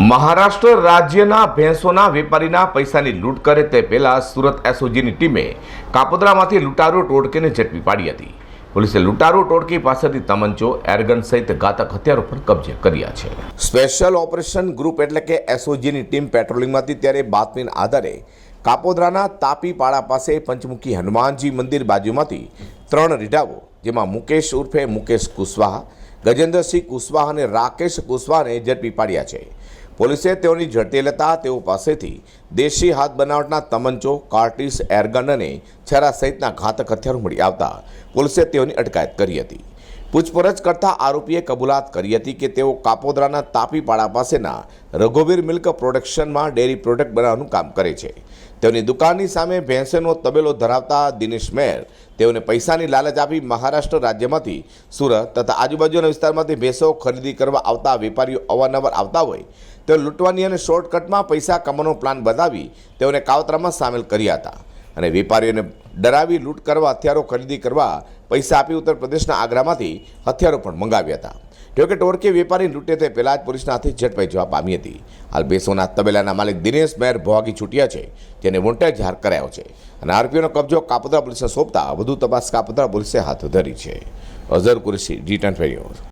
મહારાષ્ટ્ર રાજ્યના ભેંસોના વેપારીના પૈસાની લૂંટ કરે તે પહેલા સુરત એસઓજીની ટીમે કાપોદ્રામાંથી લૂંટારો ટોળકીને ઝડપી પાડી હતી. પોલીસે લૂંટારો ટોળકી પાસેથી તમંચો, એરગન સહિત ઘાતક હથિયારો પર કબજે કર્યા છે. સ્પેશિયલ ઓપરેશન ગ્રુપ એટલે કે એસઓજીની ટીમ પેટ્રોલિંગમાંથી ત્યારે બાતમીના આધારે કાપોદ્રાના તાપીપાડા પાસે પંચમુખી હનુમાનજી મંદિર બાજુમાંથી ત્રણ રીઢાઓ જેમાં મુકેશ ઉર્ફે મુકેશ કુશવાહા, ગજેન્દ્રસિંહ કુશવાહા અને રાકેશ કુશવાહાને ઝડપી પાડ્યા છે. પોલીસે તેઓની ઝડપી લેતા તેઓ પાસેથી દેશી હાથ બનાવટના તમંચો, કાર્ટિસ, એરગન અને છરા સહિતના ઘાતક હથિયારો મળી આવતા પોલીસે તેઓની અટકાયત કરી હતી. પૂછપરછ કરતા આરોપીએ કબૂલાત કરી હતી કે તેઓ કાપોદ્રાના તાપીપાડા પાસેના રઘુવીર મિલ્ક પ્રોડક્શનમાં ડેરી પ્રોડક્ટ બનાવવાનું કામ કરે છે. તેઓની દુકાનની સામે ભેંસેનો તબેલો ધરાવતા દિનેશ મેર તેઓને પૈસાની લાલચ આપી મહારાષ્ટ્ર રાજ્યમાંથી, સુરત તથા આજુબાજુના વિસ્તારમાંથી ભેંસો ખરીદી કરવા આવતા વેપારીઓ અવારનવાર આવતા હોય, તેઓ લૂંટવાની અને શોર્ટકટમાં પૈસા કમાવાનો પ્લાન બતાવી તેઓને કાવતરામાં સામેલ કર્યા હતા. અને વેપારીઓને ડરાવી લૂંટ કરવા, હથિયારો ખરીદી કરવા પૈસા આપી ઉત્તર પ્રદેશના આગ્રામાંથી હથિયારો પણ મંગાવ્યા હતા. જોકે ટોળકી વેપારી લૂંટે તે પહેલાં જ પોલીસના હાથે ઝડપાઈ જવા પામી હતી. હાલ બેસોના તબેલાના માલિક દિનેશ મેર ભોગી છૂટ્યા છે, જેને વોન્ટેડ જાહેર કરાયો છે અને આરોપીઓનો કબજો કાપોદ્રા પોલીસને સોંપતા વધુ તપાસ કાપોદ્રા પોલીસે હાથ ધરી છે. Azhar Qureshi return ten